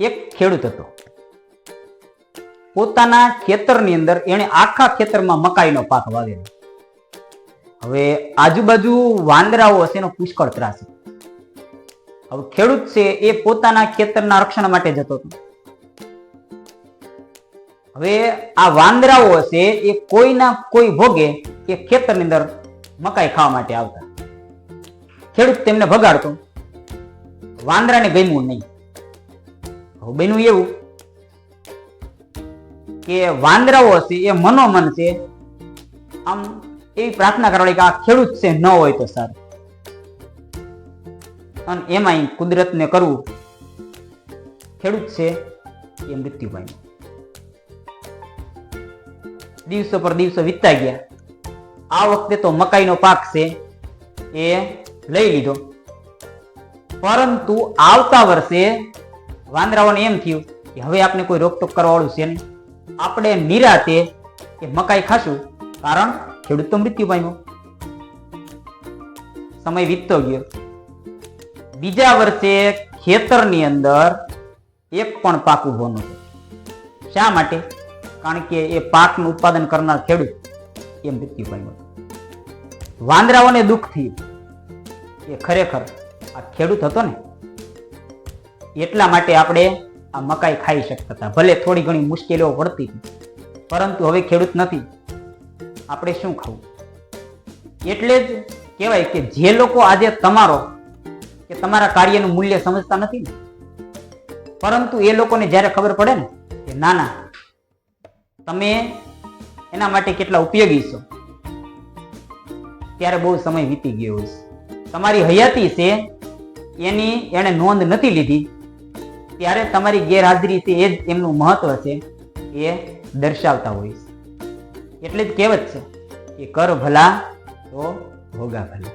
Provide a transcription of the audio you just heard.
એક ખેડૂત હતો. પોતાના ખેતરની અંદર એણે આખા ખેતરમાં મકાઈનો પાક વાવેલો. હવે આજુબાજુ વાંદરાઓ હશે એનો પુષ્કળ ત્રાસ હવે ખેડૂત છે એ પોતાના ખેતરના રક્ષણ માટે જતો હતો. હવે આ વાંદરાઓ હશે એ કોઈના કોઈ ભોગે એ ખેતરની અંદર મકાઈ ખાવા માટે આવતા. ખેડૂત તેમને ભગાડતો. વાંદરાને ગમ્યું નહીં. બન્યું એવું કે વાંદરાઓ છે, એ મનોમન છે. આમ એવી પ્રાર્થના કરવાની કે આ ખેડૂત છે, ન હોય તો સારું. અને એમાં કુદરતને કરવું, ખેડૂત છે, એ મૃત્યુ પામ્યો. દિવસો પર દિવસો વીતતા ગયા. આ વખતે તો મકાઈનો પાક છે, એ લઈ લીધો. પરંતુ આવતા વર્ષે વાંદરાઓને એમ થયું કે હવે આપણે કોઈ રોકટોક કરવા વાળું છે નહીં. આપણે નિરાતે એ મકાઈ ખાશું, કારણ ખેડૂત તો મૃત્યુ પામ્યો. સમય વીતતો ગયો. બીજા વર્ષે ખેતરની અંદર એક પણ પાક ઊભો નહોતો શા માટે? કારણ કે એ પાકનું ઉત્પાદન કરનાર ખેડૂત એ મૃત્યુ પામ્યો. વાંદરાઓને દુઃખ થયું. એ ખરેખર આ ખેડૂત હતો ને એટલા માટે આપણે આ મકાઈ ખાઈ શકતા હતા. ભલે થોડી ઘણી મુશ્કેલીઓ પડતી હતી, પરંતુ હવે ખેડૂત નથી. આપણે શું ખાવું? એટલે જ કહેવાય કે જે લોકો આજે તમારો, કે તમારા કાર્યનું મૂલ્ય સમજતા નથી ને, પરંતુ એ લોકોને જ્યારે ખબર પડે ને, કે ના ના, તમે એના માટે કેટલા ઉપયોગી છો, ત્યારે બહુ સમય વીતી ગયો છે તમારી હયાતી છે, એની એણે નોંધ નથી લીધી ત્યારે તમારી ગેરહાજરી છે એ જ એમનું મહત્વ છે એ દર્શાવતા હોય એટલે જ કહેવત છે કે કર ભલા તો ભોગા ભલા.